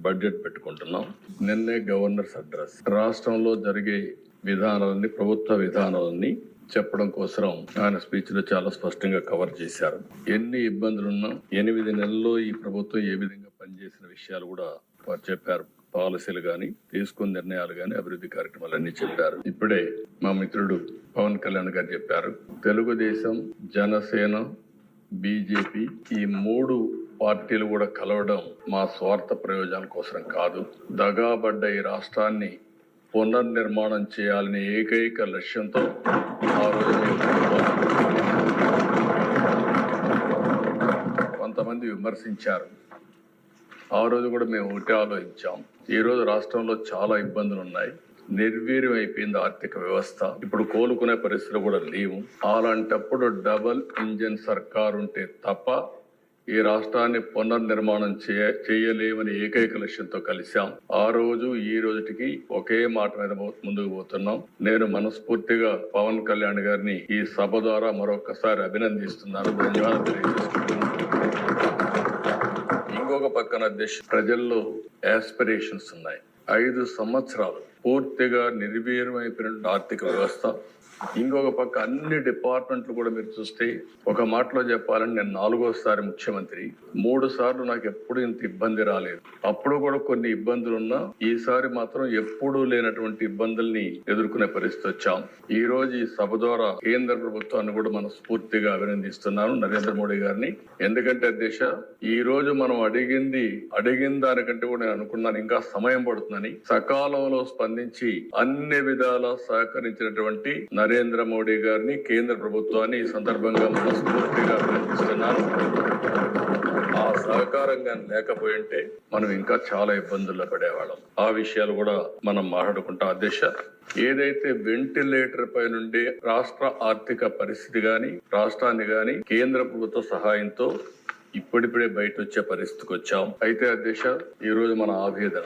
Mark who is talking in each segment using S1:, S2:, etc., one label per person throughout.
S1: Budget పెట్టుకుంటున్నాం. నిన్నే governors address రాష్ట్రంలో జరిగే విధానాలని ప్రభుత్వ విధానాలని చెప్పడం కోసం ఆయన స్పీచ్లో చాలా స్పష్టంగా కవర్ చేశారు. ఎన్ని ఇబ్బందులున్నా ఎనిమిది నెలల్లో ఈ ప్రభుత్వం ఏ విధంగా పనిచేసిన విషయాలు కూడా వారు చెప్పారు. పాలసీలు కానీ తీసుకున్న నిర్ణయాలు కానీ అభివృద్ధి కార్యక్రమాలన్నీ చెప్పారు. ఇప్పుడే మా మిత్రుడు పవన్ కళ్యాణ్ గారు చెప్పారు. తెలుగుదేశం జనసేన బీజేపీ ఈ మూడు పార్టీలు కూడా కలవడం మా స్వార్థ ప్రయోజనం కోసం కాదు. దగాబడ్డ ఈ రాష్ట్రాన్ని పునర్నిర్మాణం చేయాలనే ఏకైక లక్ష్యంతో ఆ రోజు కొంతమంది విమర్శించారు. ఆ రోజు కూడా మేము ఒకటే ఆలోచించాం. ఈ రోజు రాష్ట్రంలో చాలా ఇబ్బందులు ఉన్నాయి. నిర్వీర్యం అయిపోయింది ఆర్థిక వ్యవస్థ. ఇప్పుడు కోలుకునే పరిస్థితులు కూడా లేవు. అలాంటప్పుడు డబల్ ఇంజిన్ సర్కార్ ఉంటే తప్ప ఈ రాష్ట్రాన్ని పునర్నిర్మాణం చేయ చేయలేమని ఏకైక లక్ష్యంతో కలిశాం. ఆ రోజు ఈ రోజుటికి ఒకే మాట మీద ముందుకు పోతున్నాం. నేను మనస్ఫూర్తిగా పవన్ కళ్యాణ్ గారిని ఈ సభ ద్వారా మరొకసారి అభినందిస్తున్నాను. ధన్యవాదాలు తెలియజేస్తున్నాను ఇంకొక పక్కన దేశ ప్రజల్లో యాస్పిరేషన్స్ ఉన్నాయి. ఐదు సంవత్సరాలు పూర్తిగా నిర్వీర్యమైపోయిన ఆర్థిక వ్యవస్థ. ఇంకొక పక్క అన్ని డిపార్ట్మెంట్లు కూడా మీరు చూస్తే ఒక మాటలో చెప్పాలని నేను నాలుగోసారి ముఖ్యమంత్రి. మూడు సార్లు నాకు ఎప్పుడు ఇంత ఇబ్బంది రాలేదు. అప్పుడు కూడా కొన్ని ఇబ్బందులు ఉన్నా ఈసారి మాత్రం ఎప్పుడూ లేనటువంటి ఇబ్బందుల్ని ఎదుర్కొనే పరిస్థితి వచ్చాం. ఈ రోజు ఈ సభ ద్వారా కేంద్ర ప్రభుత్వాన్ని కూడా మనం స్ఫూర్తిగా అభినందిస్తున్నాను నరేంద్ర మోడీ గారిని. ఎందుకంటే దేశ ఈ రోజు మనం అడిగింది అడిగిన దానికంటే కూడా నేను అనుకున్నాను ఇంకా సమయం పడుతుందని. సకాలంలో స్పందించి అన్ని విధాలా సహకరించినటువంటి నరేంద్ర నరేంద్ర మోడీ గారిని కేంద్ర ప్రభుత్వాన్ని ఈ సందర్భంగా మనస్ఫూర్తిగా అభినందిస్తున్నాను. ఆ సహకారం కానీ లేకపోయింటే మనం ఇంకా చాలా ఇబ్బందుల్లో పడేవాళ్ళం. ఆ విషయాలు కూడా మనం మాట్లాడుకుంటాం. అధ్యక్ష ఏదైతే వెంటిలేటర్ పై నుండి రాష్ట్ర ఆర్థిక పరిస్థితి గాని రాష్ట్రాన్ని గాని కేంద్ర ప్రభుత్వ సహాయంతో ఇప్పుడిప్పుడే బయట వచ్చే పరిస్థితికి వచ్చాం. అయితే అధ్యక్ష ఈ రోజు మన ఆవేదన.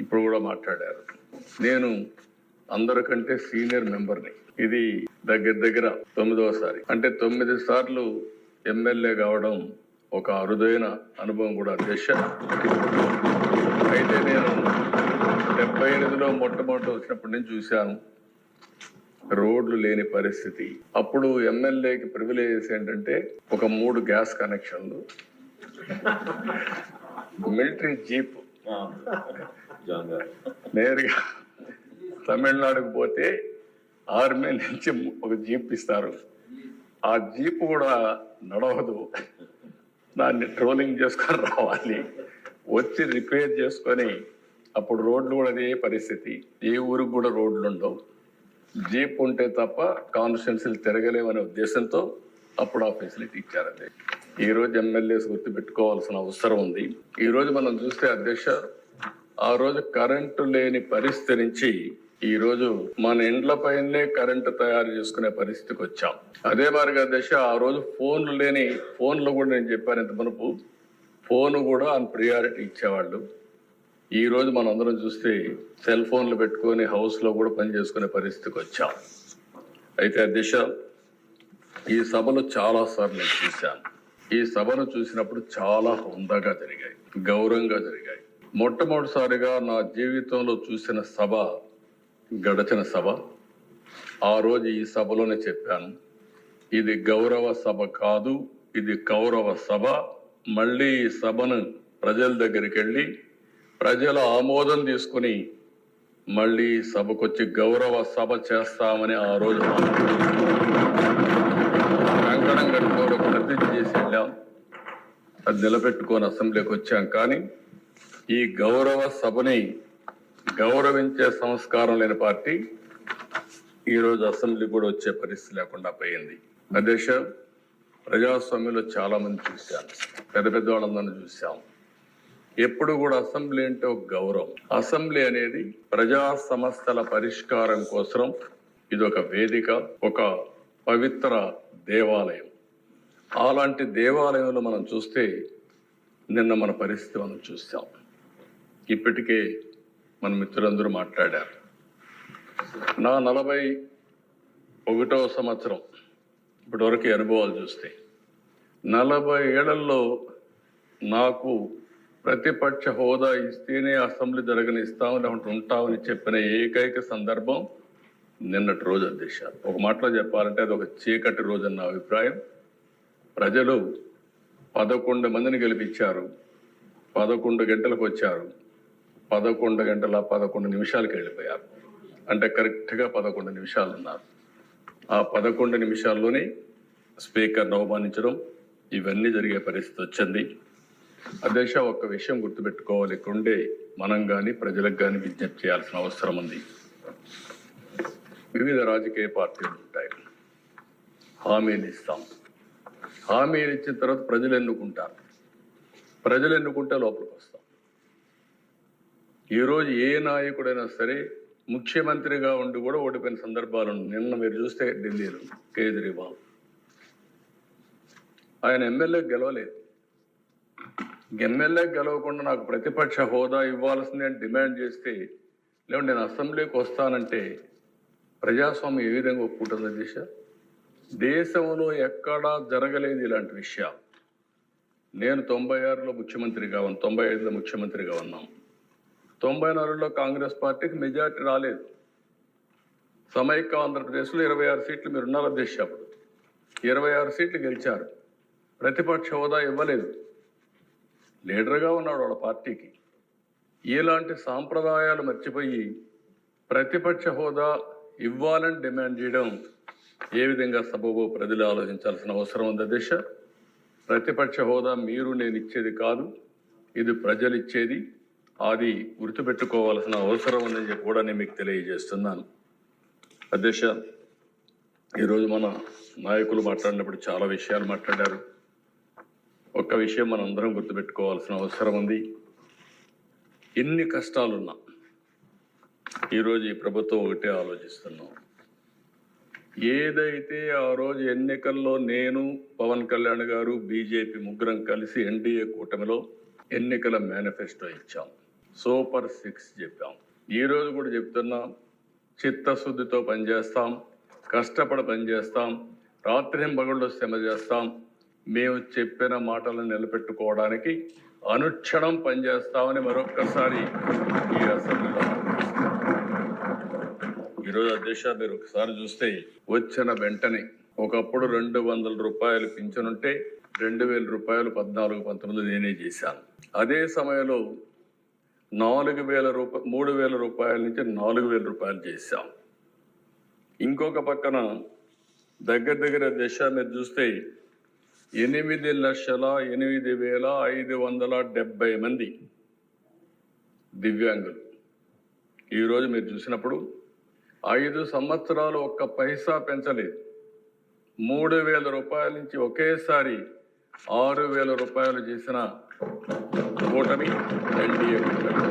S1: ఇప్పుడు కూడా మాట్లాడారు. నేను అందరికంటే సీనియర్ మెంబర్ని. ఇది దగ్గర దగ్గర తొమ్మిదవసారి అంటే తొమ్మిది సార్లు ఎమ్మెల్యే కావడం ఒక అరుదైన అనుభవం కూడా అధ్యక్ష అయితే నేను డెబ్బై ఎనిమిదిలో మొట్టమొదటి వచ్చినప్పటి నుంచి చూశాను రోడ్లు లేని పరిస్థితి. అప్పుడు ఎమ్మెల్యేకి ప్రివిలేజెస్ ఏంటంటే ఒక మూడు గ్యాస్ కనెక్షన్లు మిలిటరీ జీప్ నేరుగా తమిళనాడుకు పోతే ఆర్మీ నుంచి ఒక జీప్ ఇస్తారు. ఆ జీప్ కూడా నడవదు. దాన్ని ట్రోలింగ్ చేసుకొని రావాలి. వచ్చి రిపేర్ చేసుకొని అప్పుడు రోడ్లు కూడా అదే పరిస్థితి. ఏ ఊరికి కూడా రోడ్లు ఉండవు. జీప్ ఉంటే తప్ప కాన్స్టిట్యున్సీలు తిరగలేమనే ఉద్దేశంతో అప్పుడు ఆ ఫెసిలిటీ ఇచ్చారండి ఈ రోజు ఎమ్మెల్యేస్ గుర్తుపెట్టుకోవాల్సిన అవసరం ఉంది. ఈరోజు మనం చూస్తే అధ్యక్ష ఆ రోజు కరెంటు లేని పరిస్థితి నుంచి ఈ రోజు మన ఇండ్ల పైనే కరెంటు తయారు చేసుకునే పరిస్థితికి వచ్చాం. అదే మాదిరిగా దశ ఆ రోజు ఫోన్లు లేని ఫోన్లు కూడా నేను చెప్పాను ఇంత మునుపు. ఫోన్ కూడా అని ప్రియారిటీ ఇచ్చేవాళ్ళు. ఈ రోజు మనం అందరం చూస్తే సెల్ ఫోన్లు పెట్టుకొని హౌస్లో కూడా పని చేసుకునే పరిస్థితికి వచ్చాం. అయితే ఆ దిశ ఈ సభలు చాలా సార్లు నేను చూశాను. ఈ సభను చూసినప్పుడు చాలా హుందాగా జరిగాయి గౌరవంగా జరిగాయి. మొట్టమొదటిసారిగా నా జీవితంలో చూసిన సభ గడచిన సభ. ఆ రోజు ఈ సభలోనే చెప్పాను. ఇది గౌరవ సభ కాదు ఇది కౌరవ సభ. మళ్ళీ ఈ సభను ప్రజల దగ్గరికి వెళ్ళి ప్రజల ఆమోదం తీసుకుని మళ్ళీ సభకొచ్చి గౌరవ సభ చేస్తామని ఆ రోజు కంకణం కట్టుకొని ప్రతిజ్ఞ చేసి వెళ్ళాం. అది నిలబెట్టుకొని అసెంబ్లీకి వచ్చాం. కానీ ఈ గౌరవ సభని గౌరవించే సంస్కారం లేని పార్టీ ఈరోజు అసెంబ్లీ కూడా వచ్చే పరిస్థితి లేకుండా పోయింది. అధ్యక్ష ప్రజాస్వామ్యంలో చాలా మంది చూశాను పెద్ద పెద్ద వాళ్ళందరినీ చూశాం. ఎప్పుడు కూడా అసెంబ్లీ అంటే ఒక గౌరవం. అసెంబ్లీ అనేది ప్రజా సమస్యల పరిష్కారం కోసం ఇది ఒక వేదిక ఒక పవిత్ర దేవాలయం. అలాంటి దేవాలయంలో మనం చూస్తే నిన్న మన పరిస్థితి మనం చూస్తాం ఇప్పటికే మన మిత్రులందరూ మాట్లాడారు. నా నలభై ఒకటవ సంవత్సరం ఇప్పటివరకు అనుభవాలు చూస్తే నలభై ఏళ్ళలో నాకు ప్రతిపక్ష హోదా ఇస్తేనే అసెంబ్లీ జరగనిస్తాం లేకుంటే ఉంటామని చెప్పిన ఏకైక సందర్భం నిన్నటి రోజు అధ్యక్ష ఒక మాటలో చెప్పాలంటే అది ఒక చీకటి రోజు అన్న అభిప్రాయం. ప్రజలు పదకొండు మందిని గెలిపించారు పదకొండు గంటలకు వచ్చారు. పదకొండు గంటల పదకొండు నిమిషాలకు వెళ్ళిపోయారు. అంటే కరెక్ట్గా పదకొండు నిమిషాలు ఉన్నారు ఆ పదకొండు నిమిషాల్లోనే స్పీకర్ను అవమానించడం ఇవన్నీ జరిగే పరిస్థితి వచ్చింది. అధ్యక్ష ఒక్క విషయం గుర్తుపెట్టుకోవాలి. కొండే మనం కానీ ప్రజలకు కానీ విజ్ఞప్తి చేయాల్సిన అవసరం ఉంది. వివిధ రాజకీయ పార్టీలు ఉంటాయి. హామీలు ఇస్తాం. హామీలు ఇచ్చిన తర్వాత ప్రజలు ఎన్నుకుంటారు? ప్రజలు ఎన్నుకుంటే లోపలికి వస్తాం ఈరోజు ఏ నాయకుడైనా సరే ముఖ్యమంత్రిగా ఉండి కూడా ఓడిపోయిన సందర్భాలు నిన్న మీరు చూస్తే ఢిల్లీలో కేజ్రీవాల్. ఆయన ఎమ్మెల్యే గెలవలేదు. ఎమ్మెల్యే గెలవకుండా నాకు ప్రతిపక్ష హోదా ఇవ్వాల్సింది అని డిమాండ్ చేస్తే లేకుంటే నేను అసెంబ్లీకి వస్తానంటే ప్రజాస్వామ్యం ఏ విధంగా ఒప్పుకుంటుంది దిశ? దేశంలో ఎక్కడా జరగలేదు ఇలాంటి విషయాలు. నేను తొంభై ఆరులో ముఖ్యమంత్రిగా ఉన్నాను తొంభై ఐదులో ముఖ్యమంత్రిగా ఉన్నాం. తొంభై నాలుగులో కాంగ్రెస్ పార్టీకి మెజార్టీ రాలేదు. సమైక్య ఆంధ్రప్రదేశ్లో ఇరవై ఆరు సీట్లు మీరు ఉన్నారు అధ్యక్ష అప్పుడు ఇరవై ఆరు సీట్లు గెలిచారు. ప్రతిపక్ష హోదా ఇవ్వలేదు. లీడర్గా ఉన్నాడు వాళ్ళ పార్టీకి. ఇలాంటి సాంప్రదాయాలు మర్చిపోయి ప్రతిపక్ష హోదా ఇవ్వాలని డిమాండ్ చేయడం ఏ విధంగా సబబో ప్రజలు ఆలోచించాల్సిన అవసరం ఉంది దిశ ప్రతిపక్ష హోదా మీరు నేను ఇచ్చేది కాదు. ఇది ప్రజలు ఇచ్చేది. అది గుర్తుపెట్టుకోవాల్సిన అవసరం ఉందని చెప్పి కూడా నేను మీకు తెలియజేస్తున్నాను. అధ్యక్ష ఈరోజు మన నాయకులు మాట్లాడినప్పుడు చాలా విషయాలు మాట్లాడారు. ఒక్క విషయం మనం అందరం గుర్తుపెట్టుకోవాల్సిన అవసరం ఉంది. ఎన్ని కష్టాలున్నా ఈరోజు ఈ ప్రభుత్వం ఒకటే ఆలోచిస్తున్నాం. ఏదైతే ఆ రోజు ఎన్నికల్లో నేను పవన్ కళ్యాణ్ గారు బీజేపీ ముగ్గురం కలిసి ఎన్డీఏ కూటమిలో ఎన్నికల మేనిఫెస్టో ఇచ్చాం. సూపర్ సిక్స్ చెప్పాం. ఈరోజు కూడా చెప్తున్నాం చిత్తశుద్ధితో పనిచేస్తాం కష్టపడి పనిచేస్తాం రాత్రి పగళ్ళు శ్రమ చేస్తాం. మేము చెప్పిన మాటలను నిలబెట్టుకోవడానికి అనుక్షణం పనిచేస్తామని మరొక్కసారి ఈ అసెంబ్లీలో ఈరోజు అధ్యక్ష మీరు ఒకసారి చూస్తే వచ్చిన వెంటనే ఒకప్పుడు రెండు వందల రూపాయలు పింఛనుంటే రెండు వేల రూపాయలు పద్నాలుగు పంతొమ్మిది నేనే చేశాను. అదే సమయంలో నాలుగు వేల రూపాయ మూడు వేల రూపాయల నుంచి నాలుగు వేల రూపాయలు చేశాం. ఇంకొక పక్కన దగ్గర దగ్గర దశ మీరు చూస్తే ఎనిమిది లక్షల ఎనిమిది వేల ఐదు వందల డెబ్బై మంది దివ్యాంగులు. ఈరోజు మీరు చూసినప్పుడు ఐదు సంవత్సరాలు ఒక్క పైసా పెంచలేదు. మూడు వేల రూపాయల నుంచి ఒకేసారి ఆరు వేల రూపాయలు చేసిన కూటమి ఎన్డీఏ కూటమి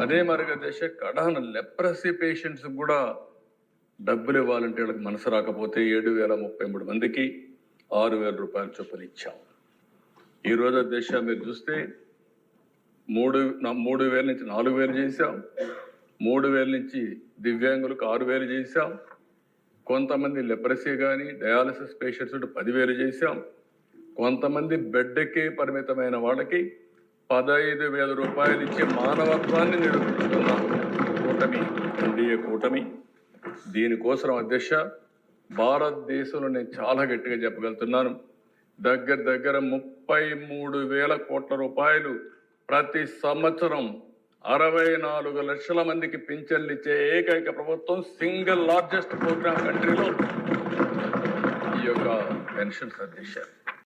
S1: అదే మరిగా దశ కడాన లెప్రసీ పేషెంట్స్ కూడా డబ్బులు ఇవ్వాలంటే వాళ్ళకి మనసు రాకపోతే ఏడు వేల ముప్పై మూడు మందికి ఆరు వేల రూపాయల చొప్పున ఇచ్చాం. ఈరోజు దశ మీరు చూస్తే మూడు నా- మూడు వేల నుంచి నాలుగు వేలు చేశాం. మూడు వేల నుంచి దివ్యాంగులకు ఆరు వేలు చేశాం. కొంతమంది లెప్రసీ కానీ డయాలసిస్ పేషెంట్స్ పదివేలు చేశాం. కొంతమంది బెడ్కే పరిమితమైన వాళ్ళకి పదహైదు వేల రూపాయలు ఇచ్చే మానవత్వాన్ని నిరూపిస్తున్నాం కూటమి ఎన్డీఏ కూటమి దీనికోసం అధ్యక్ష భారతదేశంలో నేను చాలా గట్టిగా చెప్పగలుగుతున్నాను. దగ్గర దగ్గర ముప్పై మూడు వేల కోట్ల రూపాయలు ప్రతి సంవత్సరం అరవై నాలుగు లక్షల మందికి పింఛన్లు ఇచ్చే ఏకైక ప్రభుత్వం సింగిల్ లార్జెస్ట్ ప్రోగ్రామ్ కంట్రీలో ఈ యొక్క పెన్షన్స్ అధ్యక్ష.